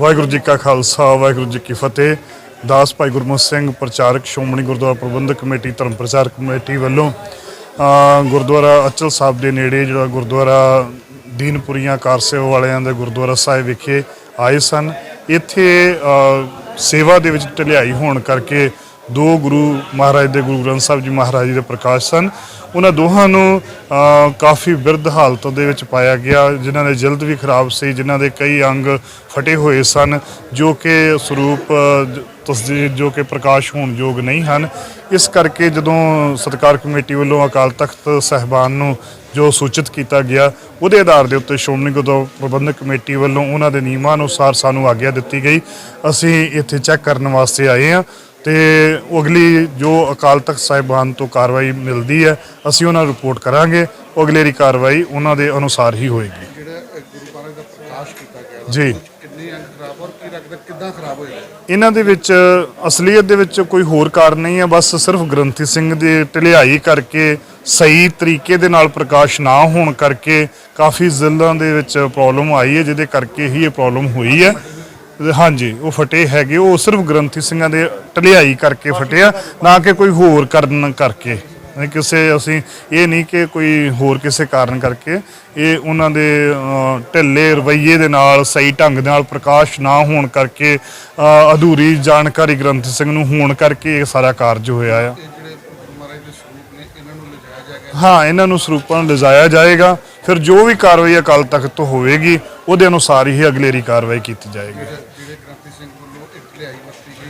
ਵਾਹਿਗੁਰੂ ਜੀ ਕਾ ਖਾਲਸਾ, ਵਾਹਿਗੁਰੂ ਜੀ ਕੀ ਫਤਿਹ। ਦਾਸ ਭਾਈ ਗੁਰਮੁਖ ਸਿੰਘ, ਪ੍ਰਚਾਰਕ ਸ਼੍ਰੋਮਣੀ ਗੁਰਦੁਆਰਾ ਪ੍ਰਬੰਧਕ ਕਮੇਟੀ, ਧਰਮ ਪ੍ਰਚਾਰ ਕਮੇਟੀ ਵੱਲੋਂ ਗੁਰਦੁਆਰਾ ਅਚਲ ਸਾਹਿਬ ਦੇ ਨੇੜੇ ਜਿਹੜਾ ਗੁਰਦੁਆਰਾ ਦੀਨਪੁਰੀਆਂ ਕਾਰ ਸੇਵਾ ਵਾਲਿਆਂ ਦੇ ਗੁਰਦੁਆਰਾ ਸਾਹਿਬ ਵਿਖੇ ਆਏ ਸਨ। ਇੱਥੇ ਸੇਵਾ ਦੇ ਵਿੱਚ ਢਲਿਆਈ ਹੋਣ ਕਰਕੇ ਦੋ ਗੁਰੂ ਮਹਾਰਾਜ ਦੇ ਗੁਰੂ ਗ੍ਰੰਥ ਸਾਹਿਬ ਜੀ ਮਹਾਰਾਜ ਜੀ ਦੇ ਪ੍ਰਕਾਸ਼ ਸਨ। ਉਹਨਾਂ ਦੋਹਾਂ ਨੂੰ ਕਾਫੀ ਬਿਰਧ ਹਾਲਤ ਦੇ ਵਿੱਚ ਪਾਇਆ ਗਿਆ ਜਿਨ੍ਹਾਂ ਦੇ ਜਲਦ ਵੀ ਖਰਾਬ ਸੀ ਜਿਨ੍ਹਾਂ ਦੇ ਕਈ ਅੰਗ ਫਟੇ ਹੋਏ ਸਨ ਜੋ ਕਿ ਸਰੂਪ ਅ, ਤਸਦੀਰ ਜੋ ਕਿ ਪ੍ਰਕਾਸ਼ ਹੋਣ ਯੋਗ ਨਹੀਂ ਹਨ। ਇਸ ਕਰਕੇ ਜਦੋਂ ਸਤਕਾਰ ਕਮੇਟੀ ਵੱਲੋਂ ਅਕਾਲ ਤਖਤ ਸਹਿਬਾਨ ਨੂੰ ਜੋ ਸੂਚਿਤ ਕੀਤਾ ਗਿਆ ਉਹਦੇ ਆਧਾਰ ਦੇ ਉੱਤੇ ਸ਼੍ਰੋਮਣੀ ਗੁਰਦੁਆਰਾ ਪ੍ਰਬੰਧਕ ਕਮੇਟੀ ਵੱਲੋਂ ਉਹਨਾਂ ਦੇ ਨਿਯਮਾਂ ਅਨੁਸਾਰ ਸਾਨੂੰ ਆਗਿਆ ਦਿੱਤੀ ਗਈ। ਅਸੀਂ ਇੱਥੇ ਚੈੱਕ ਕਰਨ ਵਾਸਤੇ ਆਏ ਹਾਂ। ਤੇ ਅਗਲੀ ਜੋ ਅਕਾਲ ਤਖਤ ਸਾਹਿਬਾਨ ਤੋਂ ਕਾਰਵਾਈ ਮਿਲਦੀ ਹੈ ਅਸੀਂ ਉਹਨਾਂ ਨੂੰ ਰਿਪੋਰਟ ਕਰਾਂਗੇ। ਉਹ ਅਗਲੇਰੀ ਕਾਰਵਾਈ ਉਹਨਾਂ ਦੇ ਅਨੁਸਾਰ ਹੀ ਹੋਏਗੀ। ਜਿਹੜਾ ਇਹ ਗੁਰੂ ਮਹਾਰਾਜ ਦਾ ਪ੍ਰਕਾਸ਼ ਕੀਤਾ ਗਿਆ ਵਾ, ਜੀ। ਕਿੰਨੇ ਅੰਗ ਖਰਾਬ ਔਰ ਕੀ ਲੱਗਦਾ ਕਿੱਦਾਂ ਖਰਾਬ ਹੋਏਗਾ? ਇਹਨਾਂ ਦੇ ਵਿੱਚ ਅਸਲੀਅਤ ਦੇ ਵਿੱਚ ਕੋਈ ਹੋਰ ਕਾਰਨ ਨਹੀਂ ਹੈ ਬਸ ਸਿਰਫ ਗ੍ਰੰਥੀ ਸਿੰਘ ਦੀ ਢਲਿਆਈ ਕਰਕੇ ਸਹੀ ਤਰੀਕੇ ਦੇ ਨਾਲ ਪ੍ਰਕਾਸ਼ ਨਾ ਹੋਣ ਕਰਕੇ ਕਾਫੀ ਜ਼ਿਲ੍ਹਿਆਂ ਦੇ ਵਿੱਚ ਪ੍ਰੋਬਲਮ ਆਈ ਹੈ ਜਿਹਦੇ ਕਰਕੇ ਹੀ ਇਹ ਪ੍ਰੋਬਲਮ ਹੋਈ ਹੈ। ਹਾਂਜੀ, ਉਹ ਫਟੇ ਹੈਗੇ, ਉਹ ਸਿਰਫ ਗ੍ਰੰਥੀ ਸਿੰਘਾਂ ਦੇ ਢਲਿਆਈ ਕਰਕੇ ਫਟਿਆ ਨਾ ਕਿ ਕੋਈ ਹੋਰ ਕਰਨ ਕਰਕੇ। ਕਿਸੇ ਅਸੀਂ ਇਹ ਨਹੀਂ ਕਿ ਕੋਈ ਹੋਰ ਕਿਸੇ ਕਾਰਨ ਕਰਕੇ, ਇਹ ਉਹਨਾਂ ਦੇ ਢਿੱਲੇ ਰਵੱਈਏ ਦੇ ਨਾਲ, ਸਹੀ ਢੰਗ ਦੇ ਨਾਲ ਪ੍ਰਕਾਸ਼ ਨਾ ਹੋਣ ਕਰਕੇ ਅਧੂਰੀ ਜਾਣਕਾਰੀ ਗ੍ਰੰਥ ਸਿੰਘ ਨੂੰ ਹੋਣ ਕਰਕੇ ਇਹ ਸਾਰਾ ਕਾਰਜ ਹੋਇਆ ਆ। ਹਾਂ, ਇਹਨਾਂ ਨੂੰ ਸਰੂਪਾਂ ਨੂੰ ਲਿਜਾਇਆ ਜਾਏਗਾ, ਫਿਰ ਜੋ ਵੀ ਕਾਰਵਾਈ ਅਕਾਲ ਤਖਤ ਤੋਂ ਹੋਵੇਗੀ ਉਹਦੇ ਅਨੁਸਾਰ ਹੀ ਅਗਲੇਰੀ ਕਾਰਵਾਈ ਕੀਤੀ ਜਾਏਗੀ।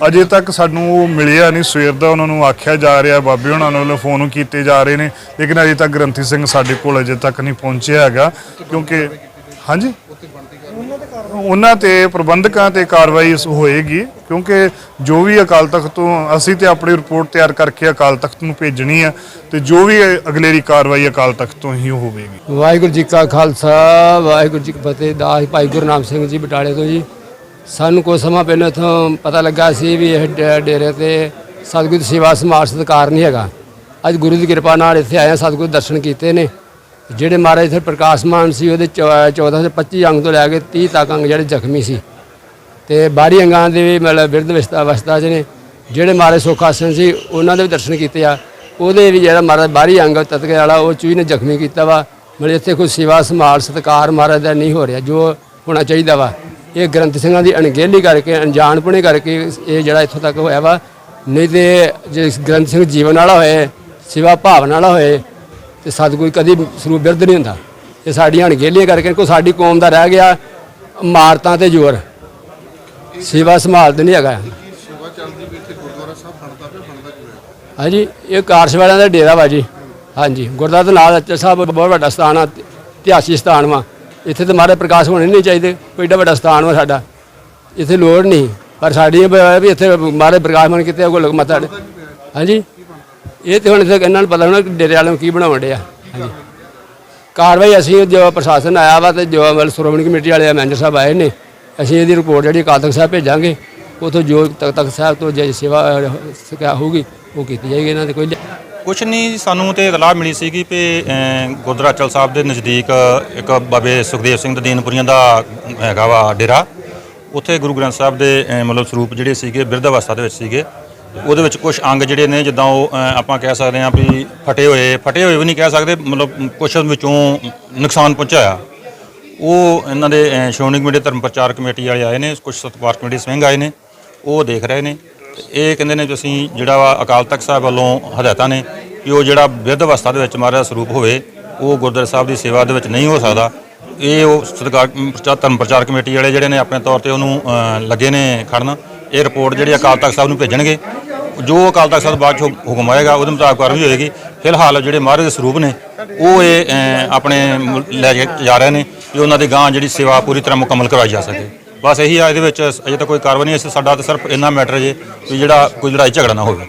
ਅਜੇ ਤੱਕ ਸਾਨੂੰ ਉਹ ਮਿਲਿਆ ਨਹੀਂ। ਸਵੇਰ ਦਾ ਉਹਨਾਂ ਨੂੰ ਆਖਿਆ ਜਾ ਰਿਹਾ ਬਾਬੇ ਉਹਨਾਂ ਨੂੰ ਫੋਨ ਕੀਤੇ ਜਾ ਰਹੇ ਨੇ। ਲੇਕਿਨ ਅਜੇ ਤੱਕ ਗ੍ਰੰਥੀ ਸਿੰਘ ਸਾਡੇ ਕੋਲ ਅਜੇ ਤੱਕ ਨਹੀਂ ਪਹੁੰਚਿਆ ਹੈਗਾ ਕਿਉਂਕਿ ਹਾਂਜੀ? ਉਹਨਾਂ ਤੇ ਪ੍ਰਬੰਧਕਾਂ ਤੇ ਕਾਰਵਾਈ ਹੋਏਗੀ, ਕਿਉਂਕਿ ਜੋ ਵੀ ਅਕਾਲ ਤਖਤ ਤੋਂ ਅਸੀਂ ਤੇ ਆਪਣੀ ਰਿਪੋਰਟ ਤਿਆਰ ਕਰਕੇ ਅਕਾਲ ਤਖਤ ਨੂੰ ਭੇਜਣੀ ਆ, ਤੇ ਜੋ ਵੀ ਅਗਲੇਰੀ ਕਾਰਵਾਈ ਅਕਾਲ ਤਖਤ ਤੋਂ ਹੀ ਹੋਵੇਗੀ। ਵਾਹਿਗੁਰੂ ਜੀ ਕਾ ਖਾਲਸਾ, ਵਾਹਿਗੁਰੂ ਜੀ ਕੀ ਫਤਿਹ, ਦਾਸ ਭਾਈ ਗੁਰਨਾਮ ਸਿੰਘ ਜੀ ਬਟਾਲੇ ਤੋਂ ਜੀ। ਸਾਨੂੰ ਕੁਝ ਸਮਾਂ ਪਹਿਲਾਂ ਇੱਥੋਂ ਪਤਾ ਲੱਗਾ ਸੀ ਵੀ ਇਹ ਡੇਰੇ ਤੇ ਸਤਿਗੁਰੂ ਸੇਵਾ ਸਮਾਜ ਸਤਿਕਾਰ ਨਹੀਂ ਹੈਗਾ। ਅੱਜ ਗੁਰੂ ਦੀ ਕਿਰਪਾ ਨਾਲ ਇੱਥੇ ਆਏ ਹਾਂ, ਸਤਿਗੁਰੂ ਦਰਸ਼ਨ ਕੀਤੇ ਨੇ। ਜਿਹੜੇ ਮਹਾਰਾਜ ਇੱਥੇ ਪ੍ਰਕਾਸ਼ਮਾਨ ਸੀ, ਉਹਦੇ ਚੌ- 14 ਤੋਂ 25 ਅੰਗ ਤੋਂ ਲੈ ਕੇ 30 ਤੱਕ ਅੰਗ ਜਿਹੜੇ ਜ਼ਖਮੀ ਸੀ। ਤੇ ਬਾਹਰੀ ਅੰਗਾਂ ਦੇ ਵੀ ਮਤਲਬ ਬਿਰਧ ਅਵਸਥਾ ਅਵਸਥਾ 'ਚ ਨੇ। ਜਿਹੜੇ ਮਹਾਰਾਜ ਸੁਖਾਸਨ ਸੀ, ਉਹਨਾਂ ਦੇ ਵੀ ਦਰਸ਼ਨ ਕੀਤੇ ਆ। ਉਹਦੇ ਵੀ ਜਿਹੜਾ ਮਹਾਰਾਜ ਬਾਹਰੀ ਅੰਗ ਤਤਕੇ ਵਾਲਾ, ਉਹ ਚੂਹੀ ਨੇ ਜ਼ਖਮੀ ਕੀਤਾ ਵਾ। ਮਤਲਬ ਇੱਥੇ ਕੋਈ ਸੇਵਾ ਸੰਭਾਲ ਸਤਕਾਰ ਮਹਾਰਾਜ ਦਾ ਨਹੀਂ ਹੋ ਰਿਹਾ, ਜੋ ਹੋਣਾ ਚਾਹੀਦਾ ਵਾ। ਇਹ ਗ੍ਰੰਥ ਸਿੰਘਾਂ ਦੀ ਅਣਗਹਿਲੀ ਕਰਕੇ, ਅਣਜਾਣਪੁਣੇ ਕਰਕੇ ਇਹ ਜਿਹੜਾ ਇੱਥੋਂ ਤੱਕ ਹੋਇਆ ਵਾ। ਨਹੀਂ ਤੇ ਜੇ ਗ੍ਰੰਥ ਸਿੰਘ ਜੀਵਨ ਵਾਲਾ ਹੋਏ, ਸੇਵਾ ਭਾਵਨਾ ਵਾਲਾ ਹੋਏ ਤੇ ਸਤਿਗੁਰੂ ਕਦੀ ਸਰੂਪ ਬਿਰਧ ਨਹੀਂ ਹੁੰਦਾ। ਇਹ ਸਾਡੀਆਂ ਅਣਗਹਿਲੀਆਂ ਕਰਕੇ ਕੋਈ ਸਾਡੀ ਕੌਮ ਦਾ ਰਹਿ ਗਿਆ ਮਾਰਤਾਂ ਤੇ ਜ਼ੋਰ। ਸੇਵਾ ਸੰਭਾਲਦੇ ਨਹੀਂ ਹੈਗਾ। ਕੀ ਸੇਵਾ ਚੱਲਦੀ ਵੀ ਇੱਥੇ ਗੁਰਦੁਆਰਾ ਸਾਹਿਬ ਬਣਦਾ ਪਿਆ ਬਣਦਾ ਕੀ ਹੋਇਆ ਹਾਂਜੀ ਇਹ ਕਾਰਸ਼ ਵਾਲਿਆਂ ਦਾ ਡੇਰਾ ਵਾ ਜੀ। ਹਾਂਜੀ ਗੁਰਦੁਆਰਾ ਨਾਲ ਅੱਚਾ ਸਾਹਿਬ ਬਹੁਤ ਵੱਡਾ ਸਥਾਨ ਆ ਇਤਿਹਾਸੀ ਸਥਾਨ ਵਾ। ਇੱਥੇ ਤੇ ਮਾਰੇ ਪ੍ਰਕਾਸ਼ ਹੋਣੇ ਨਹੀਂ ਚਾਹੀਦੇ ਕੋਈ ਏਡਾ ਵੱਡਾ ਸਥਾਨ ਵਾ ਸਾਡਾ। ਇੱਥੇ ਲੋੜ ਨਹੀਂ ਪਰ ਸਾਡੀ ਵੀ ਇੱਥੇ ਮਾਰੇ ਪ੍ਰਕਾਸ਼ ਮਨ ਕਿਤੇ ਕੋਈ ਲੋਕ ਮਤਾ ਹਾਂਜੀ। ਇਹ ਤੇ ਹੁਣ ਇਹਨਾਂ ਨੂੰ ਪਤਾ ਹੋਣਾ ਕਿ ਡੇਰੇ ਵਾਲਿਆਂ ਨੂੰ ਕੀ ਬਣਾਉਣ ਡਿਆ। ਹਾਂਜੀ। ਕਾਰਵਾਈ ਅਸੀਂ ਜੋ ਪ੍ਰਸ਼ਾਸਨ ਆਇਆ ਵਾ ਤੇ ਜੋ ਮਤਲਬ ਸ਼੍ਰੋਮਣੀ ਕਮੇਟੀ ਵਾਲੇ ਮੈਨੇਜਰ ਸਾਹਿਬ ਆਏ ਨੇ ਅਸੀਂ ਇਹਦੀ ਰਿਪੋਰਟ ਜਿਹੜੀ ਅਕਾਲ ਤਖਤ ਸਾਹਿਬ ਭੇਜਾਂਗੇ ਉਥੋਂ ਜੋ ਤਖਤ ਤਖਤ ਸਾਹਿਬ ਤੋਂ ਜੇ ਸੇਵਾ ਅਹ, ਹੋਊਗੀ ਉਹ ਕੀਤੀ ਜਾਏਗੀ ਇਹਨਾਂ ਦੇ ਕੋਈ ਕੁਛ ਨਹੀਂ ਸਾਨੂੰ ਤੇ ਇਤਲਾਹ ਮਿਲੀ ਸੀਗੀ ਕਿ ਅਮ, ਗੁਰਦੁਆਰਾ ਚਲ ਸਾਹਿਬ ਦੇ ਨਜ਼ਦੀਕ ਇੱਕ ਬਾਬੇ ਸੁਖਦੇਵ ਸਿੰਘ ਦੇ ਦੀਨਪੁਰੀਆਂ ਦਾ ਹੈਗਾ ਵਾ ਡੇਰਾ। ਉੱਥੇ ਗੁਰੂ ਗ੍ਰੰਥ ਸਾਹਿਬ ਦੇ ਮਤਲਬ ਸਰੂਪ ਜਿਹੜੇ ਸੀਗੇ ਬਿਰਧ ਅਵਸਥਾ ਦੇ ਵਿੱਚ ਸੀਗੇ। ਉਹਦੇ ਵਿੱਚ ਕੁਝ ਅੰਗ ਜਿਹੜੇ ਨੇ ਜਿੱਦਾਂ ਉਹ ਅਮ, ਆਪਾਂ ਕਹਿ ਸਕਦੇ ਹਾਂ ਵੀ ਫਟੇ ਹੋਏ ਫਟੇ ਹੋਏ ਵੀ ਨਹੀਂ ਕਹਿ ਸਕਦੇ ਮਤਲਬ ਕੁਝ ਵਿੱਚੋਂ ਨੁਕਸਾਨ ਪਹੁੰਚਾਇਆ। ਉਹ ਇਹਨਾਂ ਦੇ ਅਹ, ਸ਼੍ਰੋਮਣੀ ਕਮੇਟੀ ਧਰਮ ਪ੍ਰਚਾਰ ਕਮੇਟੀ ਵਾਲੇ ਆਏ ਨੇ ਕੁਝ ਸਤਿਕਾਰ ਕਮੇਟੀ ਸਿੰਘ ਆਏ ਨੇ ਉਹ ਦੇਖ ਰਹੇ ਨੇ। ਤੇ ਇਹ ਕਹਿੰਦੇ ਨੇ ਕਿ ਅਸੀਂ ਜਿਹੜਾ ਵਾ ਅਕਾਲ ਤਖਤ ਸਾਹਿਬ ਵੱਲੋਂ ਹਦਾਇਤਾਂ ਨੇ ਕਿ ਉਹ ਜਿਹੜਾ ਬਿਰਧ ਅਵਸਥਾ ਦੇ ਵਿੱਚ ਮਹਾਰਾਜ ਦਾ ਸਰੂਪ ਹੋਵੇ ਉਹ ਗੁਰਦੁਆਰਾ ਸਾਹਿਬ ਦੀ ਸੇਵਾ ਦੇ ਵਿੱਚ ਨਹੀਂ ਹੋ ਸਕਦਾ। ਇਹ ਉਹ ਸਤਿਕਾਰ ਪ੍ਰਚਾਰ ਧਰਮ ਪ੍ਰਚਾਰ ਕਮੇਟੀ ਵਾਲੇ ਜਿਹੜੇ ਨੇ ਆਪਣੇ ਤੌਰ ਤੇ ਉਹਨੂੰ ਅਹ, ਲੱਗੇ ਨੇ ਖੜਨ। ਇਹ ਰਿਪੋਰਟ ਜਿਹੜੀ ਅਕਾਲ ਤਖਤ ਸਾਹਿਬ ਨੂੰ ਭੇਜਣਗੇ। ਜੋ ਅਕਾਲ ਤਖਤ ਸਾਹਿਬ ਬਾਅਦ 'ਚੋਂ ਹੁਕਮ ਆਏਗਾ ਉਹਦੇ ਮੁਤਾਬਕ ਕਾਰਵਾਈ ਹੋਏਗੀ। ਫਿਲਹਾਲ ਜਿਹੜੇ ਮਹਾਰਾਜ ਦੇ ਸਰੂਪ ਨੇ ਉਹ ਇਹ ਅਹ, ਆਪਣੇ ਮੁ- ਲੈ ਕੇ ਜਾ ਰਹੇ ਨੇ ਕਿ ਉਹਨਾਂ ਦੇ ਗਾਂ ਜਿਹੜੀ ਸੇਵਾ ਪੂਰੀ ਤਰ੍ਹਾਂ ਮੁਕੰਮਲ ਕਰਵਾਈ ਜਾ ਸਕੇ। ਬਸ ਇਹੀ ਆ ਇਹਦੇ ਵਿੱਚ ਅਜੇ ਤਾਂ ਕੋਈ ਕਾਰਵਾਈ ਨਹੀਂ ਇਸ ਸਾਡਾ ਤਾਂ ਸਿਰਫ ਇੰਨਾ ਮੈਟਰ ਜੇ ਕਿ ਜਿਹੜਾ ਕੋਈ ਲੜਾਈ ਝਗੜਾ ਨਾ ਹੋਵੇ।